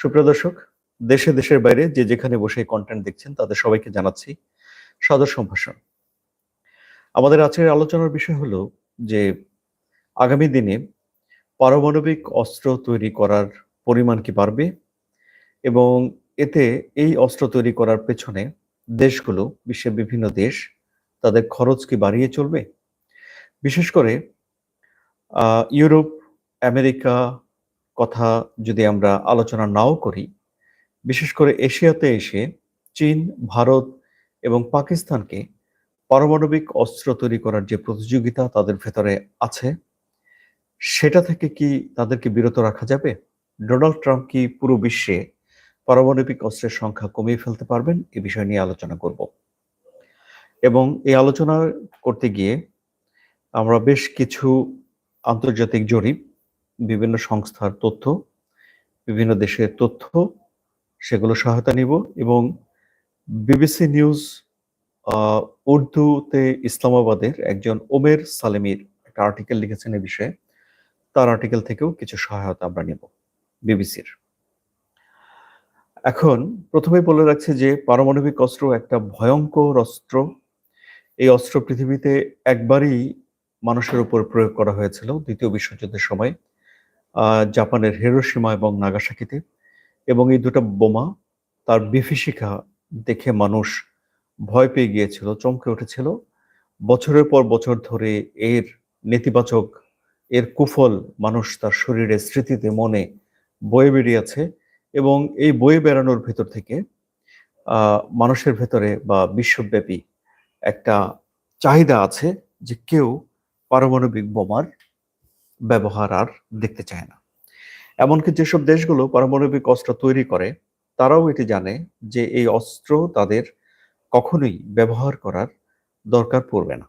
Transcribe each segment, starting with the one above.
সুপ্রিয় দর্শক, দেশে দেশের বাইরে যে যেখানে বসে কন্টেন্ট দেখছেন, তাদের সবাইকে জানাচ্ছি সাদর সম্ভাষণ। আমাদের আজকের আলোচনার বিষয় হলো যে আগামী দিনে পারমাণবিক অস্ত্র তৈরি করার পরিমাণ কি বাড়বে এবং এতে এই অস্ত্র তৈরি করার পেছনে দেশগুলো, বিশ্বের বিভিন্ন দেশ, তাদের খরচ কি বাড়িয়ে চলবে? বিশেষ করে ইউরোপ, আমেরিকা কথা যদি আমরা আলোচনা নাও করি, বিশেষ করে এশিয়াতে এসে চীন, ভারত এবং পাকিস্তানকে পারমাণবিক অস্ত্র তৈরি করার যে প্রতিযোগিতা তাদের ভেতরে আছে, সেটা থেকে কি তাদেরকে বিরত রাখা যাবে? ডোনাল্ড ট্রাম্প কি পুরো বিশ্বে পারমাণবিক অস্ত্রের সংখ্যা কমিয়ে ফেলতে পারবেন? এ বিষয় নিয়ে আলোচনা করব। এবং এই আলোচনা করতে গিয়ে আমরা বেশ কিছু আন্তর্জাতিক জরিপ বিভিন্ন সংস্থার তথ্য, বিভিন্ন দেশের তথ্য, সেগুলো সহায়তা নিব এবং বিবিসি নিউজ উর্দুতে ইসলামাবাদের একজন ওমের সালেমির একটা আর্টিকেল লিখেছেন এই বিষয়ে। তার আর্টিকেল থেকেও কিছু সহায়তা আমরা নেব বিবিসির এখন প্রথমেই বলে রাখছে যে পারমাণবিক অস্ত্র একটা ভয়ঙ্কর অস্ত্র। এই অস্ত্র পৃথিবীতে একবারই মানুষের উপর প্রয়োগ করা হয়েছিল দ্বিতীয় বিশ্বযুদ্ধের সময়। জাপানের হিরোশিমা এবং নাগাসাকিতে। এবং এই দুটো বোমা তার বিভীষিকা দেখে মানুষ ভয় পেয়ে গিয়েছিল, চমকে উঠেছিল। বছরের পর বছর ধরে এর নেতিবাচক, এর কুফল মানুষ তার শরীরে স্মৃতিতে মনে বয়ে বেরিয়েছে এবং এই বয়ে বেড়ানোর ভেতর থেকে মানুষের ভেতরে বা বিশ্বব্যাপী একটা চাহিদা আছে যে কেউ পারমাণবিক বোমার ব্যবহার আর দেখতে চায় না। এমনকি যেসব দেশগুলো পারমাণবিক অস্ত্র তৈরি করে, তারাও এটি জানে যে এই অস্ত্র তাদের কখনোই ব্যবহার করার দরকার পড়বে না।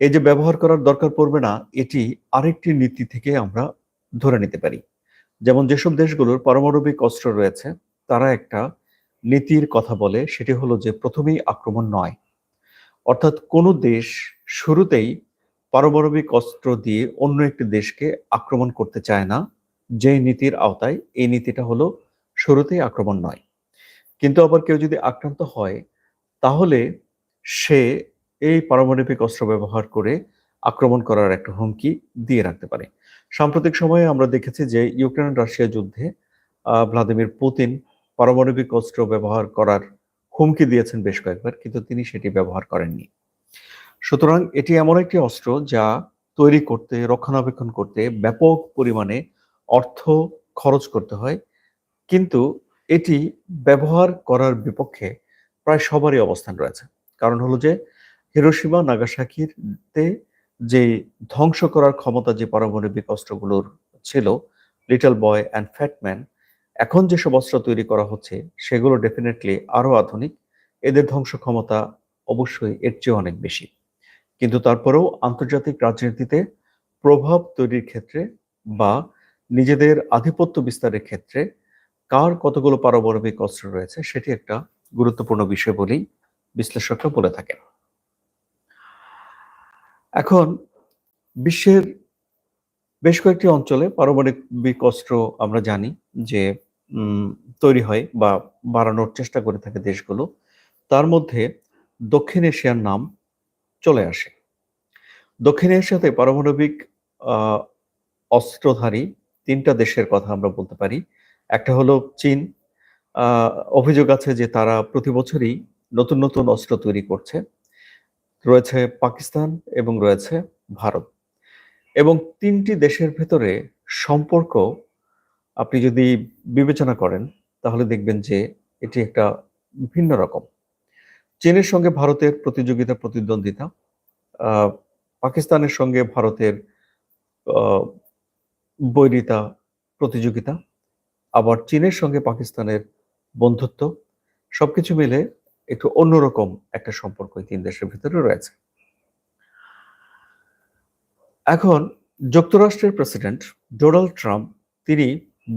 এই যে ব্যবহার করার দরকার পড়বে না, এটি আরেকটি নীতি থেকে আমরা ধরে নিতে পারি। যেমন যেসব দেশগুলোর পারমাণবিক অস্ত্র রয়েছে, তারা একটা নীতির কথা বলে, সেটি হলো যে প্রথমেই আক্রমণ নয়। অর্থাৎ কোনো দেশ শুরুতেই পারমাণবিক অস্ত্র দিয়ে অন্য একটি দেশকে আক্রমণ করতে চায় না, যে নীতির আওতায় এই নীতিটা হলো শুরুতেই আক্রমণ নয়। কিন্তু আবার কেউ যদি আক্রান্ত হয়, তাহলে সে এই পারমাণবিক অস্ত্র ব্যবহার করে আক্রমণ করার একটা হুমকি দিয়ে রাখতে পারে। সাম্প্রতিক সময়ে আমরা দেখেছি যে ইউক্রেন রাশিয়া যুদ্ধে ভ্লাদিমির পুতিন পারমাণবিক অস্ত্র ব্যবহার করার হুমকি দিয়েছেন বেশ কয়েকবার, কিন্তু তিনি সেটি ব্যবহার করেননি। সুতরাং এটি এমন একটি অস্ত্র যা তৈরি করতে, রক্ষণাবেক্ষণ করতে ব্যাপক পরিমাণে অর্থ খরচ করতে হয়। কিন্তু এটি ব্যবহার করার বিপক্ষে প্রায় সবারই অবস্থান রয়েছে। কারণ হলো যে, হিরোশিমা নাগাসাকিতে যে ধ্বংস করার ক্ষমতা যে পারমাণবিক অস্ত্রগুলোর ছিল লিটল বয় অ্যান্ড ফ্যাটম্যান এখন যেসব অস্ত্র তৈরি করা হচ্ছে, সেগুলো ডেফিনেটলি আরও আধুনিক। এদের ধ্বংস ক্ষমতা অবশ্যই এর চেয়ে অনেক বেশি। কিন্তু তারপরেও আন্তর্জাতিক রাজনীতিতে প্রভাব তৈরির ক্ষেত্রে বা নিজেদের আধিপত্য বিস্তারের ক্ষেত্রে কার কতগুলো পারমাণবিক অস্ত্র রয়েছে সেটি একটা গুরুত্বপূর্ণ বিষয় বলেই বিশ্লেষকরা বলে থাকেন। এখন বিশ্বের বেশ কয়েকটি অঞ্চলে পারমাণবিক অস্ত্র আমরা জানি যে তৈরি হয় বা বাড়ানোর চেষ্টা করে থাকে দেশগুলো। তার মধ্যে দক্ষিণ এশিয়ার নাম চলে আসে। দক্ষিণ এশিয়াতে পারমাণবিক অস্ত্রধারী তিনটা দেশের কথা আমরা বলতে পারি। একটা হলো চীন অভিযোগ আছে যে তারা প্রতি বছরই নতুন নতুন অস্ত্র তৈরি করছে। রয়েছে পাকিস্তান এবং রয়েছে ভারত। এবং তিনটি দেশের ভেতরে সম্পর্ক আপনি যদি বিবেচনা করেন, তাহলে দেখবেন যে এটি একটা ভিন্ন রকম। চীনের সঙ্গে ভারতের প্রতিযোগিতা প্রতিদ্বন্দ্বিতা পাকিস্তানের সঙ্গে ভারতের বৈরিতা প্রতিযোগিতা, আবার চীনের সঙ্গে পাকিস্তানের বন্ধুত্ব, সবকিছু মিলে একটু অন্যরকম একটা সম্পর্ক তিন দেশের ভিতরে রয়েছে। এখন যুক্তরাষ্ট্রের প্রেসিডেন্ট ডোনাল্ড ট্রাম্প, তিনি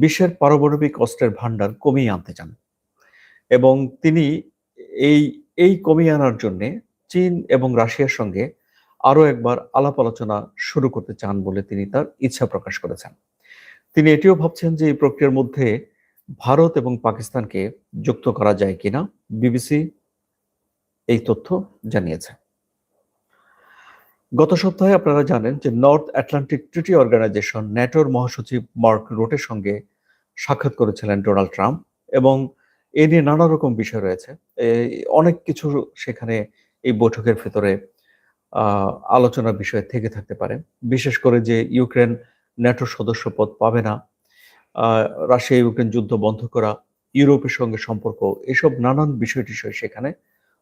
বিশ্বের পারমাণবিক অস্ত্রের ভান্ডার কমিয়ে আনতে চান এবং তিনি এই এই কমিয়ে আনার জন্য চীন এবং রাশিয়ার সঙ্গে আরও একবার আলাপ আলোচনা শুরু করতে চান বলে তিনি তার ইচ্ছা প্রকাশ করেছেন। তিনি এটিও ভাবছেন যে এই প্রক্রিয়ার মধ্যে ভারত এবং পাকিস্তানকে যুক্ত করা যায় কিনা বিবিসি এই তথ্য জানিয়েছে। গত সপ্তাহে আপনারা জানেন যে নর্থ আটলান্টিক ট্রিটি অর্গানাইজেশন ন্যাটোর মহাসচিব মার্ক রোটের সঙ্গে সাক্ষাৎ করেছিলেন ডোনাল্ড ট্রাম্প এবং এ নিয়ে নানা রকম বিষয় রয়েছে। অনেক কিছু সেখানে এই বৈঠকের ভেতরে আলোচনার বিষয় থেকে থাকতে পারে। বিশেষ করে যে ইউক্রেন ন্যাটো সদস্য পদ পাবে না রাশিয়া ইউক্রেন যুদ্ধ বন্ধ করা, ইউরোপের সঙ্গে সম্পর্ক, এসব নানান বিষয় টিষয় সেখানে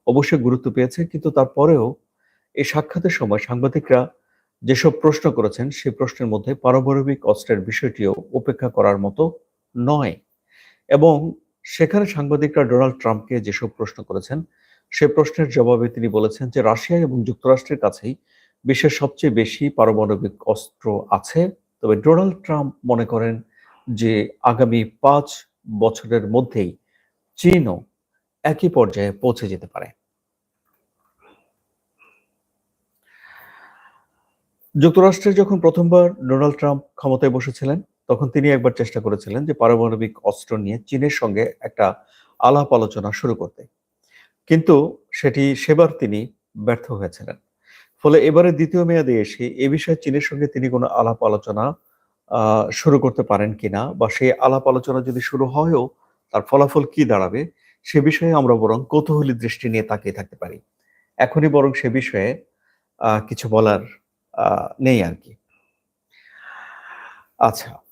অবশ্যই গুরুত্ব পেয়েছে। কিন্তু তারপরেও এই সাক্ষাতের সময় সাংবাদিকরা যেসব প্রশ্ন করেছেন সেই প্রশ্নের মধ্যে পারমাণবিক অস্ত্রের বিষয়টিও উপেক্ষা করার মতো নয়। এবং সেখানে সাংবাদিকরা ডোনাল্ড ট্রাম্পকে যেসব প্রশ্ন করেছেন, সে প্রশ্নের জবাবে তিনি বলেছেন যে রাশিয়া এবং যুক্তরাষ্ট্রের কাছেই বিশ্বের সবচেয়ে বেশি পারমাণবিক অস্ত্র আছে। তবে ডোনাল্ড ট্রাম্প মনে করেন যে আগামী পাঁচ বছরের মধ্যেই চীনও একই পর্যায়ে পৌঁছে যেতে পারে। যুক্তরাষ্ট্রে যখন প্রথমবার ডোনাল্ড ট্রাম্প ক্ষমতায় বসেছিলেন তখন তিনি একবার চেষ্টা করেছিলেন যে পারমাণবিক অস্ত্র নিয়ে চীনের সঙ্গে একটা আলাপ আলোচনা শুরু করতে। কিন্তু সেটি সেবার তিনি ব্যর্থ হয়েছিলেন। ফলে এবারে দ্বিতীয় মেয়াদে এসে এ বিষয়ে চীনের সঙ্গে তিনি কোনো আলাপ আলোচনা শুরু করতে পারেন কিনা বা সেই আলাপ আলোচনা যদি শুরু হয়ও তার ফলাফল কি দাঁড়াবে সে বিষয়ে আমরা বরং কৌতূহলী দৃষ্টি নিয়ে তাকিয়ে থাকতে পারি। এখনই বরং সে বিষয়ে কিছু বলার নেই আর কি। আচ্ছা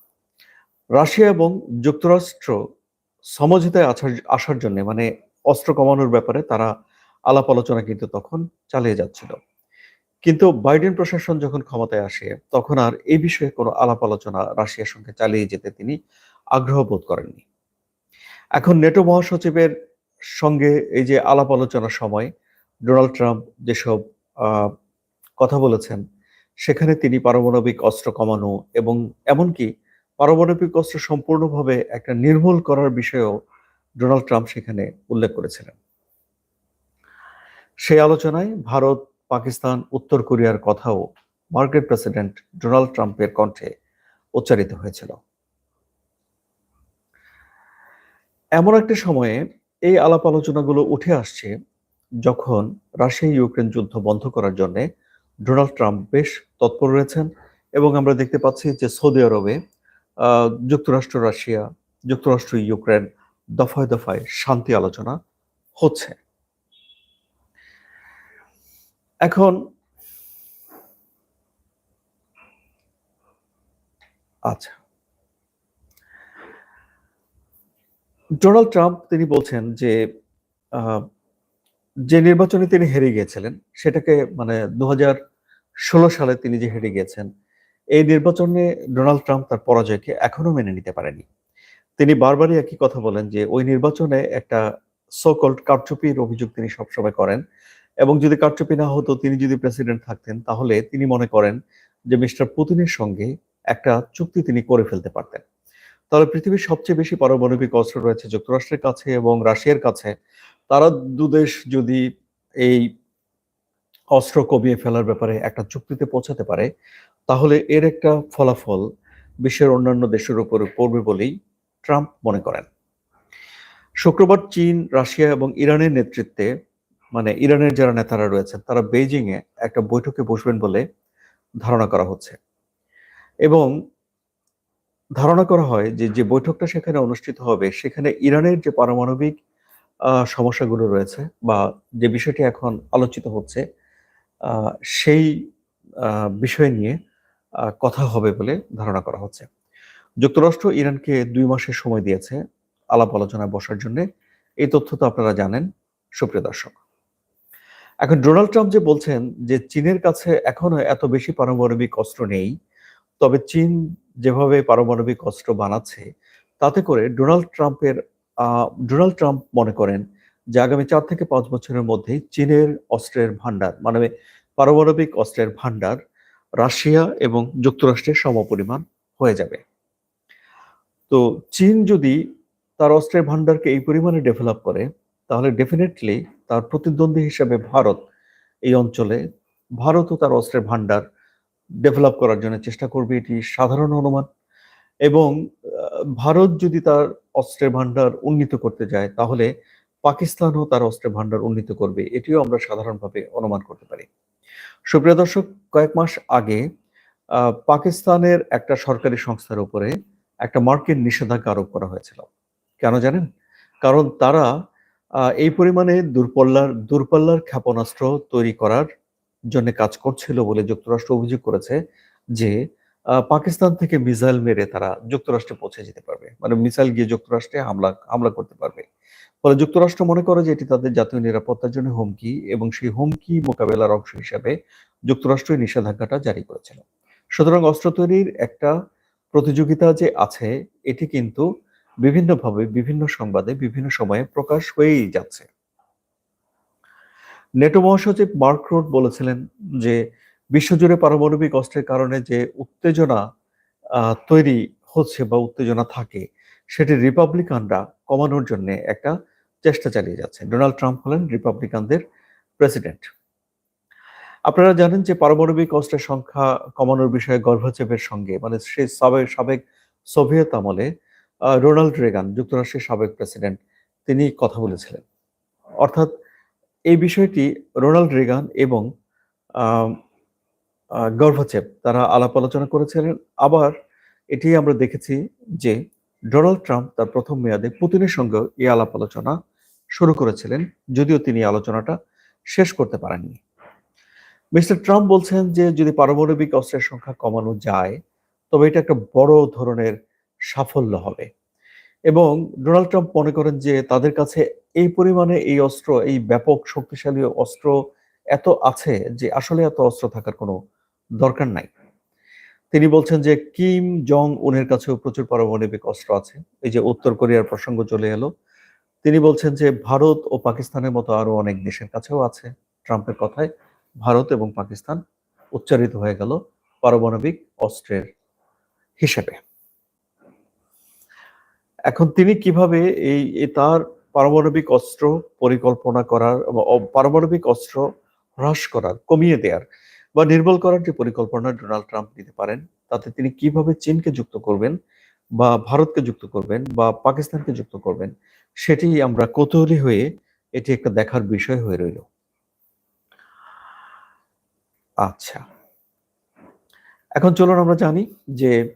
রাশিয়া এবং যুক্তরাষ্ট্র সমঝোতায় আসার জন্য মানে অস্ত্র কমানোর ব্যাপারে তারা আলাপ আলোচনা কিন্তু তখন চালিয়ে যাচ্ছিল। কিন্তু বাইডেন প্রশাসন যখন ক্ষমতায় আসে, তখন আর এই বিষয়ে কোনো আলাপ আলোচনা রাশিয়ার সঙ্গে চালিয়ে যেতে তিনি আগ্রহ বোধ করেননি। এখন নেটো মহাসচিবের সঙ্গে এই যে আলাপ আলোচনার সময় ডোনাল্ড ট্রাম্প যেসব কথা বলেছেন, সেখানে তিনি পারমাণবিক অস্ত্র কমানো এবং এমনকি পারমাণবিক অস্ত্র সম্পূর্ণভাবে একটা নির্মূল করার বিষয়েও ডোনাল্ড ট্রাম্প সেখানে উল্লেখ করেছিলেন। সেই আলোচনায় ভারত, পাকিস্তান, উত্তর কোরিয়ার কথাও মার্কেট প্রেসিডেন্ট ডোনাল্ড ট্রাম্পের কণ্ঠে উচ্চারিত হয়েছিল। এমন একটা সময়ে এই আলাপ আলোচনাগুলো উঠে আসছে যখন রাশিয়া ইউক্রেন যুদ্ধ বন্ধ করার জন্য ডোনাল্ড ট্রাম্প বেশ তৎপর রয়েছেন এবং আমরা দেখতে পাচ্ছি যে সৌদি আরবে যুক্তরাষ্ট্র, রাশিয়া, যুক্তরাষ্ট্র, ইউক্রেন দফায় দফায় শান্তি আলোচনা হচ্ছে। এখন আচ্ছা। ডোনাল্ড ট্রাম্প তিনি বলছেন যে যে নির্বাচনে তিনি হেরে গিয়েছিলেন, সেটাকে মানে দু হাজার ষোলো সালে তিনি যে হেরে গিয়েছেন এই নির্বাচনে ডোনাল্ড ট্রাম্প তার পরাজয়কে এখনও মেনে নিতে পারেনি। তিনি বারবারই একই কথা বলেন যে, ওই নির্বাচনে একটা সোকল্ড কারচুপির অভিযোগ তিনি সবসময় করেন এবং যদি কারচুপি না হতো, তিনি যদি প্রেসিডেন্ট থাকতেন, তাহলে তিনি মনে করেন যে, মিস্টার পুতিনের সঙ্গে একটা চুক্তি তিনি করে ফেলতে পারতেন। তাহলে পৃথিবীর সবচেয়ে বেশি পারমাণবিক অস্ত্র রয়েছে যুক্তরাষ্ট্রের কাছে এবং রাশিয়ার কাছে। তারা দুদেশ যদি এই অস্ত্র কমিয়ে ফেলার ব্যাপারে একটা চুক্তিতে পৌঁছাতে পারে তাহলে এর একটা ফলাফল বিশ্বের অন্যান্য দেশের উপরে পড়বে বলেই ট্রাম্প মনে করেন। শুক্রবার চীন, রাশিয়া এবং ইরানের নেতৃত্বে মানে ইরানের যারা নেতারা রয়েছেন, তারা বেইজিং এ একটা বৈঠকে বসবেন বলে ধারণা করা হচ্ছে। এবং ধারণা করা হয় যে যে বৈঠকটা সেখানে অনুষ্ঠিত হবে, সেখানে ইরানের যে পারমাণবিক সমস্যাগুলো রয়েছে বা যে বিষয়টি এখন আলোচিত হচ্ছে সেই বিষয় নিয়ে কথা হবে বলে ধারণা করা হচ্ছে। যুক্তরাষ্ট্র ইরানকে দুই মাসের সময় দিয়েছে আলাপ আলোচনায় বসার জন্য। এই তথ্য তো আপনারা জানেন, সুপ্রিয় দর্শক। এখন ডোনাল্ড ট্রাম্প যে বলছেন যে চীনের কাছে এখনও এত বেশি পারমাণবিক অস্ত্র নেই, তবে চীন যেভাবে পারমাণবিক অস্ত্র বানাচ্ছে, তাতে করে ডোনাল্ড ট্রাম্পের ডোনাল্ড ট্রাম্প মনে করেন যে আগামী চার থেকে পাঁচ বছরের মধ্যেই চীনের অস্ত্রের ভান্ডার মানে পারমাণবিক অস্ত্রের ভান্ডার রাশিয়া এবং যুক্তরাষ্ট্রের সমপরিমাণ হয়ে যাবে। তো চীন যদি তার অস্ত্রের ভান্ডারকে এই পরিমাণে ডেভেলপ করে, তাহলে ডেফিনেটলি তার প্রতিদ্বন্দ্বী হিসেবে ভারত এই অঞ্চলে, ভারতও তার অস্ত্রের ভান্ডার ডেভেলপ করার জন্য চেষ্টা করবে, এটি সাধারণ অনুমান। এবং ভারত যদি তার অস্ত্রের ভান্ডার উন্নীত করতে যায়, তাহলে পাকিস্তানও তার অস্ত্রের ভান্ডার উন্নীত করবে, এটিও আমরা সাধারণভাবে অনুমান করতে পারি। সুপ্রিয় দর্শক, কয়েক মাস আগে পাকিস্তানের একটা সরকারি সংস্থার উপরে একটা মার্কিন নিষেধাজ্ঞা আরোপ করা হয়েছিল। কেন জানেন? কারণ তারা এই পরিমাণে দূরপল্লার, দূরপাল্লার ক্ষেপণাস্ত্র তৈরি করার জন্য কাজ করছিল বলে যুক্তরাষ্ট্র অভিযোগ করেছে যে পাকিস্তান থেকে মিসাইল মেরে তারা যুক্তরাষ্ট্রে পৌঁছে যেতে পারবে। মানে মিসাইল গিয়ে যুক্তরাষ্ট্রে হামলা হামলা করতে পারবে। ফলে যুক্তরাষ্ট্র মনে করে যে এটি তাদের জাতীয় নিরাপত্তার জন্য হুমকি এবং সেই হুমকি মোকাবেলার অংশ হিসাবে যুক্তরাষ্ট্রের নিষেধাজ্ঞাটা জারি করেছিল। সুতরাং অস্ত্র তৈরির একটা প্রতিযোগিতা যে আছে, এটি কিন্তু বিভিন্নভাবে, বিভিন্ন সংবাদে, বিভিন্ন সময়ে প্রকাশ হয়েই যাচ্ছে। নেটো মহাসচিব মার্ক রোড বলেছিলেন যে বিশ্বজুড়ে পারমাণবিক অস্ত্রের কারণে যে উত্তেজনা তৈরি হচ্ছে বা উত্তেজনা থাকে, সেটি রিপাবলিকানরা কমানোর জন্য একটা চেষ্টা চালিয়ে যাচ্ছে ডোনাল্ড ট্রাম্প হলেন রিপাবলিকানদের প্রেসিডেন্ট। আপনারা জানেন যে পারমাণবিক অস্ত্রের সংখ্যা কমানোর বিষয়ে গর্ভচেপের সঙ্গে মানে সে সাবেক সাবেক সোভিয়েত আমলে রোনাল্ড রেগান, যুক্তরাষ্ট্রের সাবেক প্রেসিডেন্ট, তিনি কথা বলেছিলেন। অর্থাৎ এই বিষয়টি রোনাল্ড রেগান এবং গর্ভচেপ তারা আলাপ আলোচনা করেছিলেন। আবার এটি আমরা দেখেছি যে ডোনাল্ড ট্রাম্প তার প্রথম মেয়াদে পুতিনের সঙ্গে এই আলাপ আলোচনা শুরু করেছিলেন। যদিও তিনি আলোচনাটা শেষ করতে পারেননি। মিস্টার ট্রাম্প বলছেন যে যদি পারমাণবিক অস্ত্রের সংখ্যা কমানো যায়, তবে এটা একটা বড় ধরনের সাফল্য হবে। এবং ডোনাল্ড ট্রাম্প মনে করেন যে তাদের কাছে এই পরিমাণে এই অস্ত্র, এই ব্যাপক শক্তিশালী অস্ত্র এত আছে যে আসলে এত অস্ত্র থাকার কোনো দরকার নাই। তিনি বলছেন যে কিম জং উনের কাছেও প্রচুর পারমাণবিক অস্ত্র আছে। এই যে উত্তর কোরিয়ার প্রসঙ্গ চলে এলো। তিনি বলছেন যে ভারত ও পাকিস্তানের মতো আরও অনেক দেশের কাছেও আছে ট্রাম্পের কথায়। ভারত এবং পাকিস্তান উচ্চারিত হয়ে গেল পারমাণবিক অস্ত্রের হিসেবে। এখন তিনি কীভাবে এই তার পারমাণবিক অস্ত্র পরিকল্পনা করার পারমাণবিক অস্ত্র হ্রাস করার, কমিয়ে দেওয়ার বা নির্মূল করার যে পরিকল্পনা ডোনাল্ড ট্রাম্প নিতে পারেন, তাতে তিনি কীভাবে চীনকে যুক্ত করবেন বা ভারতকে যুক্ত করবেন বা পাকিস্তানকে যুক্ত করবেন, সেটি আমরা কৌতূহলী হয়ে এটি একটা দেখার বিষয় হয়ে রইল। আচ্ছা। এখন চলুন আমরা জানি যে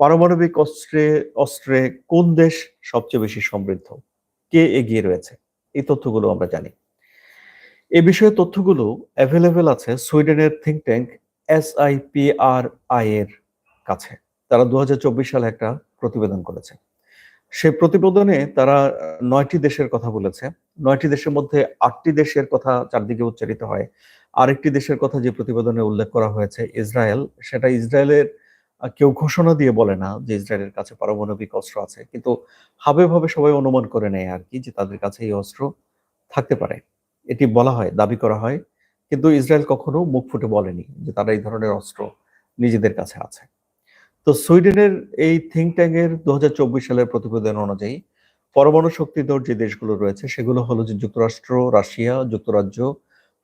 পারমাণবিক অস্ত্রে অস্ত্রে কোন দেশ সবচেয়ে বেশি সমৃদ্ধ? কে এগিয়ে রয়েছে? এই তথ্যগুলো আমরা জানি। এ বিষয়ে তথ্যগুলো অ্যাভেলেবেল আছে সুইডেনের think tank S I P R I এর কাছে। তারা দুহাজার চব্বিশ সালে একটা প্রতিবেদন করেছে। সেই প্রতিবেদনে তারা নয়টি দেশের কথা বলেছে। নয়টি দেশের মধ্যে আটটি দেশের কথা চারদিকে উচ্চারিত হয়। আরেকটি দেশের কথা যে প্রতিবেদনে উল্লেখ করা হয়েছে, ইসরায়েল, সেটা ইসরায়েলের কেউ ঘোষণা দিয়ে বলে না যে ইসরায়েলের কাছে পারমাণবিক অস্ত্র আছে। কিন্তু হাবে ভাবে সবাই অনুমান করে নেয় আর কি যে তাদের কাছে এই অস্ত্র থাকতে পারে। এটি বলা হয়, দাবি করা হয়। কিন্তু ইসরায়েল কখনো মুখ ফুটে বলেনি যে তারা এই ধরনের অস্ত্র নিজেদের কাছে আছে। তো সুইডেনের এই থিঙ্ক ট্যাঙ্কের দু সালের প্রতিবেদন অনুযায়ী পরমাণু শক্তিধর যে দেশগুলো রয়েছে, সেগুলো হলো যে যুক্তরাষ্ট্র, রাশিয়া, যুক্তরাজ্য,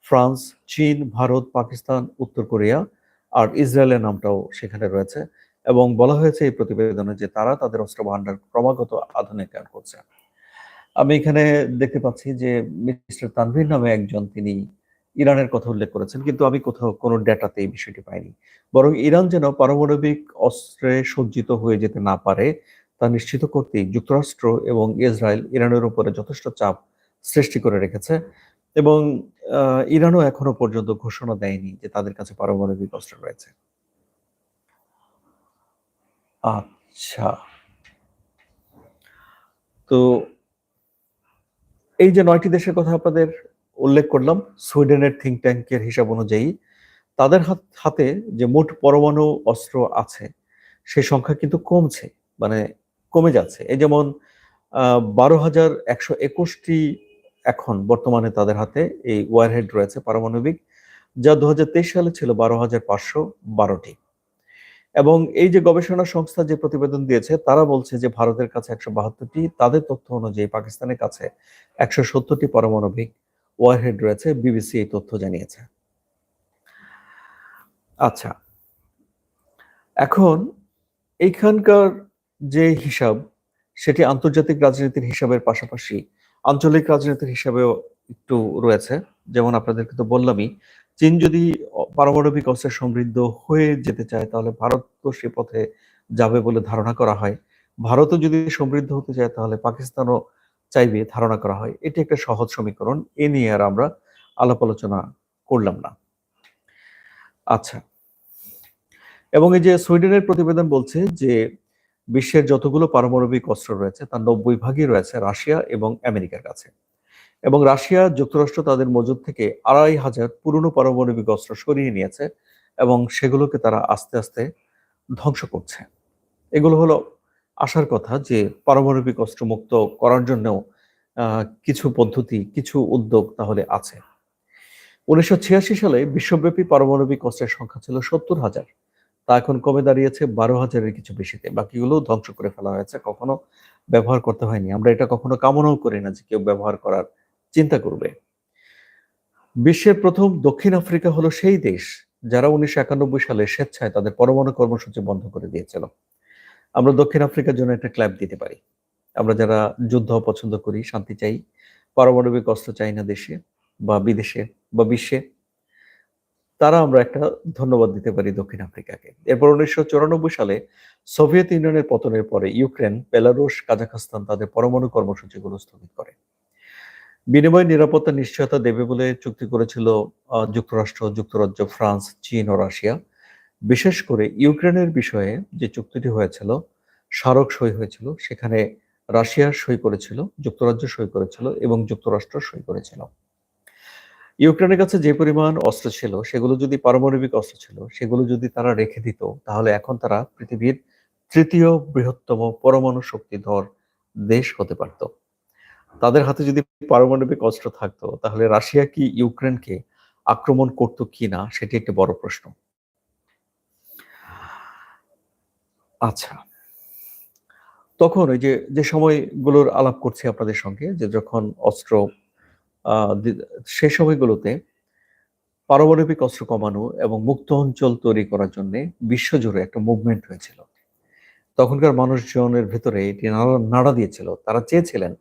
ফ্রান্স, চীন, ভারত, পাকিস্তান, উত্তর কোরিয়া আর ইসরায়েলের নামটাও সেখানে রয়েছে। এবং বলা হয়েছে এই প্রতিবেদনে যে তারা তাদের অস্ত্র ভান্ডার ক্রমাগত আধুনিকায়ন করছে। আমি এখানে দেখতে পাচ্ছি যে মিস্টার তানভীর নামে একজন তিনি ইরানের কথা উল্লেখ করেছেন, কিন্তু আমি কোথাও কোনো ডেটাতে এই বিষয়টি পাইনি। বরং ইরান যেন পারমাণবিক অস্ত্রে সজ্জিত হয়ে যেতে না পারে, তা নিশ্চিত করতেই যুক্তরাষ্ট্র এবং ইসরায়েল ইরানের উপরে যথেষ্ট চাপ সৃষ্টি করে রেখেছে এবং ইরানও এখনও পর্যন্ত ঘোষণা দেয়নি যে তাদের কাছে পারমাণবিক অস্ত্র রয়েছে। আচ্ছা। তো এই যে নয়টি দেশের কথা আপনাদের উল্লেখ করলাম, সুইডেনের থিঙ্ক ট্যাঙ্কের হিসাব অনুযায়ী, তাদের হাতে যে মোট পরমাণু অস্ত্র আছে সেই সংখ্যা কিন্তু কমছে মানে কমে যাচ্ছে। এই যেমন বারো হাজার একশো একুশটি এখন বর্তমানে তাদের হাতে এই ওয়ারহেড রয়েছে পারমাণবিক, যা দু হাজার তেইশ সালে ছিল বারো হাজার পাঁচশো বারোটি। এবং এই যে গবেষণা সংস্থা যে প্রতিবেদন দিয়েছে, তারা বলছে যে ভারতের কাছে একশো বাহাত্তরটি, তাদের তথ্য অনুযায়ী পাকিস্তানের কাছে একশো সত্তরটি পারমাণবিক ওয়ারহেড রয়েছে বিবিসি এই তথ্য জানিয়েছে। আচ্ছা এখন এইখানকার যে হিসাব, সেটি আন্তর্জাতিক রাজনীতির হিসাবের পাশাপাশি আঞ্চলিক রাজনীতির হিসাবেও একটু রয়েছে। যেমন আপনাদেরকে তো বললামই চীন যদি পারমাণবিক অস্ত্রে সমৃদ্ধ হয়ে যেতে চায়, তাহলে ভারত তো সে পথে যাবে বলে ধারণা করা হয়। ভারতও যদি সমৃদ্ধ হতে চায়, তাহলে পাকিস্তানও চাইবে ধারণা করা হয়। এটি একটা সহজ সমীকরণ, এ নিয়ে আর আমরা আলাপ আলোচনা করলাম না। আচ্ছা। এবং এই যে সুইডেনের প্রতিবেদন বলছে যে, বিশ্বের যতগুলো পারমাণবিক অস্ত্র রয়েছে, তার নব্বই ভাগই রয়েছে রাশিয়া এবং আমেরিকার কাছে। এবং রাশিয়া যুক্তরাষ্ট্র তাদের মজুদ থেকে আড়াই হাজার পুরনো পারমাণবিক অস্ত্র সরিয়ে নিয়েছে এবং সেগুলোকে তারা আস্তে আস্তে ধ্বংস করছে। এগুলো হলো আসার কথা যে পারমাণবিক অস্ত্র মুক্ত করার জন্যও কিছু পদ্ধতি, কিছু উদ্যোগ তাহলে আছে। উনিশশো ছিয়াশি সালে বিশ্বব্যাপী পারমাণবিক অস্ত্রের সংখ্যা ছিল সত্তর হাজার। তা এখন কমে দাঁড়িয়েছে বারো হাজারের কিছু বেশিতে। বাকিগুলো ধ্বংস করে ফেলা হয়েছে, কখনো ব্যবহার করতে হয়নি। আমরা এটা কখনো কামনাও করি না যে কেউ ব্যবহার করার চিন্তা করবে। বিশ্বের প্রথম দক্ষিণ আফ্রিকা হলো সেই দেশ যারা উনিশশো একানব্বই সালে স্বেচ্ছায় তাদের পরমাণু কর্মসূচি বন্ধ করে দিয়েছিল। আমরা দক্ষিণ আফ্রিকার জন্য একটা ক্ল্যাব দিতে পারি। আমরা যারা যুদ্ধ পছন্দ করি, শান্তি চাই, পারমাণবিক অস্ত্র চাই না দেশে বা বিদেশে বা বিশ্বে, তারা আমরা একটা ধন্যবাদ দিতে পারি দক্ষিণ আফ্রিকাকে। এরপর উনিশশো চুরানব্বই সালে সোভিয়েত ইউনিয়নের পতনের পরে ইউক্রেন, বেলারুশ, কাজাখস্তান তাদের পরমাণু কর্মসূচিগুলো স্থগিত করে। বিনিময় নিরাপত্তা নিশ্চয়তা দেবে বলে চুক্তি করেছিল যুক্তরাষ্ট্র, যুক্তরাজ্য, ফ্রান্স, চীন ও রাশিয়া। বিশেষ করে ইউক্রেনের বিষয়ে যে চুক্তিটি হয়েছিল, স্মারক সই হয়েছিল, সেখানে রাশিয়া সই করেছিল, যুক্তরাজ্য সই করেছিল এবং যুক্তরাষ্ট্র সই করেছিল। ইউক্রেনের কাছে যে পরিমাণ অস্ত্র ছিল, সেগুলো যদি পারমাণবিক অস্ত্র ছিল, সেগুলো যদি তারা রেখে দিত, তাহলে এখন তারা পৃথিবীর তৃতীয় বৃহত্তম পরমাণু শক্তিধর দেশ হতে পারত। তাদের হাতে যদি পারমাণবিক অস্ত্র থাকতো, তাহলে রাশিয়া কি ইউক্রেনকে আক্রমণ করত কি না সেটি একটি বড় প্রশ্ন। আচ্ছা তখন ওই যে যে সময়গুলোর আলাপ করছি আপনাদের সঙ্গে, যে যখন অস্ত্র সে সময়গুলোতে পারমাণবিক অস্ত্র কমানো এবং মুক্ত অঞ্চল তৈরি করার জন্য বিশ্বজুড়ে একটা মুভমেন্ট হয়েছিল। তখনকার মানুষজনের ভেতরে এটি নাড়া দিয়েছিল। তারা চেয়েছিলেন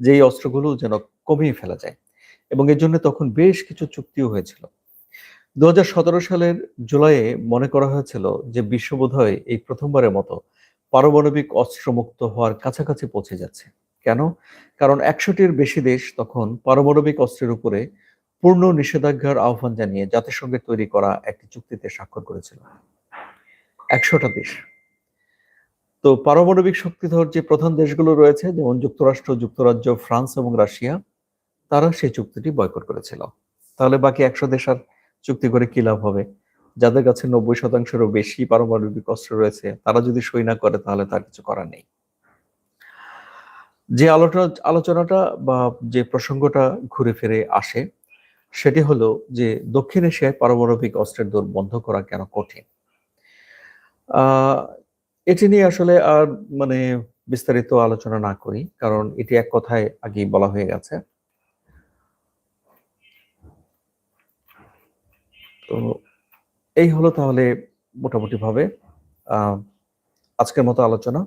যে এই অস্ত্রগুলো যেন কমিয়ে ফেলা যায়। এবং এর জন্য তখন বেশ কিছু চুক্তিও হয়েছিল। দুহাজার সতেরো সালের জুলাইয়ে মনে করা হয়েছিল যে বিশ্ব বোধহয় এই প্রথমবারের মতো পারমাণবিক অস্ত্রমুক্ত হওয়ার কাছাকাছি পৌঁছে যাচ্ছে। কেন? কারণ একশোটির বেশি দেশ তখন পারমাণবিক অস্ত্রের উপরে পূর্ণ নিষেধাজ্ঞার আহ্বান জানিয়ে জাতিসংঘের তৈরি করা একটি চুক্তিতে স্বাক্ষর করেছিল। একশোটা দেশ। তো পারমাণবিক শক্তিধর যে প্রধান দেশগুলো রয়েছে, যেমন যুক্তরাষ্ট্র, যুক্তরাজ্য, ফ্রান্স এবং রাশিয়া, তারা সেই চুক্তিটি বয়কট করেছিল। তাহলে বাকি একশো দেশ আর চুক্তি করে কি লাভ হবে? যাদের কাছে নব্বই শতাংশেরও বেশি পারমাণবিক অস্ত্র রয়েছে, তারা যদি সই না করে, তাহলে তার কিছু করার নেই। যে আলোচনা, আলোচনাটা বা যে প্রসঙ্গটা ঘুরে ফিরে আসে, সেটি হলো যে দক্ষিণ এশিয়ায় পারমাণবিক অস্ত্রের দৌড় বন্ধ করা কেন কঠিন? এটি নিয়ে আসলে আর মানে বিস্তারিত আলোচনা না করি, কারণ এটি এক কথায় আগেই বলা হয়ে গেছে। তো এই হলো তাহলে মোটামুটি ভাবে আজকের মতো আলোচনা।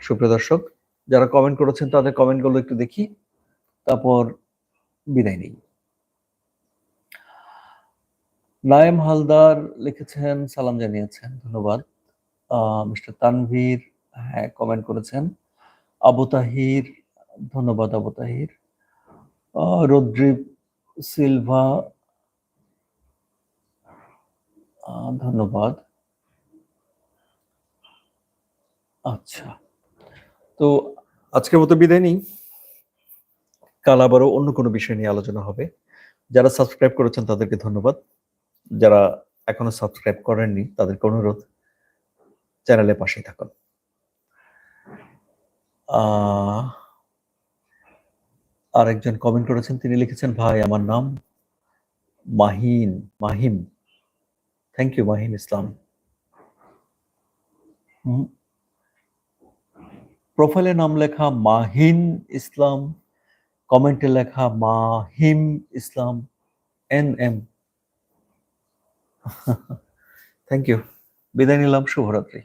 সুপ্রিয় দর্শক, যারা কমেন্ট করেছেন তাদের কমেন্টগুলো একটু দেখি, তারপর বিদায় নেই। নায়েম হালদার লিখেছেন, সালাম জানিয়েছেন, ধন্যবাদ। মিস্টার তানভীর হ্যাঁ কমেন্ট করেছেন। আবু তাহির, ধন্যবাদ আবু তাহির। রদ্রিপ সিলভা ধন্যবাদ। আচ্ছা তো আজকের মতো বিদায় নিই। কাল আবারও অন্য কোনো বিষয় নিয়ে আলোচনা হবে। যারা সাবস্ক্রাইব করেছেন তাদেরকে ধন্যবাদ। যারা এখনও সাবস্ক্রাইব করেননি, তাদেরকে অনুরোধ। চ্যানেলের পাশে থাকুন। আর একজন কমেন্ট করেছেন, তিনি লিখেছেন, ভাই, আমার নাম Mahin, Mahim. Thank you Mahim Islam. প্রোফাইলে নাম লেখা মাহিন ইসলাম কমেন্টে লেখা Mahim Islam N M thank you বিদায় নিলাম, শুভরাত্রি।